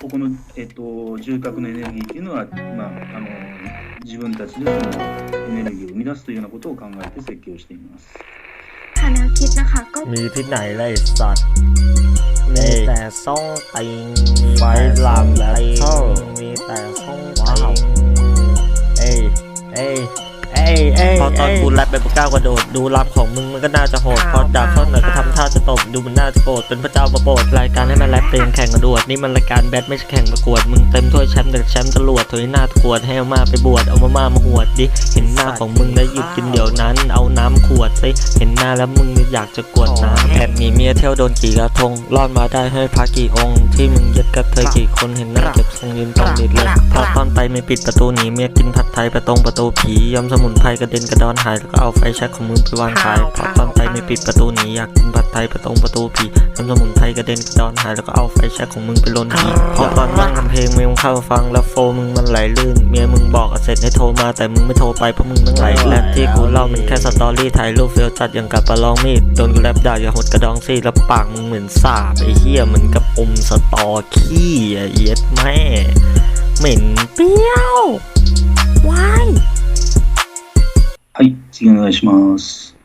ここの、えっと、重核のエネルギーっていうのは、まあ、あの自分たちでそのエネルギーを生み出すというようなことを考えて設計をしています。 ค่ะแนวคิดนะคะก็ มีที่ไหนล่ะไอ้สัตว์มีแต่ซ่องติงมีไฟลามและเท่ามีแต่ซ่องว้าวเอ้ยเอ้ยเอ้ยเอ้ย พอตอนกูแรปแบบก้าวกระโดด ดูรับของมึงมันก็น่าจะโหด พอจากท่อนไหนก็ทำท่าจะตบ ดูมันน่าจะโกรธ เป็นพระเจ้าประโปรดรายการให้มันแรปเต็มแข่งกระโดด นี่มันรายการแบทไม่ใช่แข่งประกวด มึงเต็มถ้วยแชมป์แต่แชมป์ตำรวจถอยหน้าตะกรวดให้เอามาไปบวช เอามามามาหวดดิ เห็นหน้าของมึงแล้วหยุดกินเดี๋ยวนั้น เอาน้ำขวดสิเห็นหน้าแล้วมึงอยากจะกวดน้ำแอบหนีเมียเที่ยวโดนกี่กระทง รอดมาได้ให้พระกี่องค์ ที่มึงยึดกับเธอกี่คนเห็นหน้าเก็บทรงยืนตรงดิดเลยพอตอนไปไม่ปิดประตูหนีเมียกินผัดไทยประตรงประตูผียอมสมุนไพรกระเด็นกระดอนหายแล้วก็เอาไฟแช็กของมึงไปวางขายพอตอนไปไม่ปิดประตูหนีอยากกินผัดไทยประตรงประตูผียอมสมุนไพรกระเด็นกระดอนหายแล้วก็เอาไฟแช็กของมึงไปลนผีพอตอนนั่งทำเพลงมึงเข้าฟังแล้วโฟมึงมันไหลลื่นเมียมึงบอกเสร็จให้โทรมาแต่มึงไม่โทรไปเพราะมึงนั่งไหลแรปที่กูเล่ามันแค่สตอรี่ถ่ายรูปเฟียวจัดอย่างกับประลองมีดโดนกูแรปด่าอย่าหดกระดองซี่แล้วปากมึงเหมือนสาบไอ้เหี้ยเหมือนกับอมสตอขี้อะเอียดแม่เหม็นเปรี้ยว 次お願いします。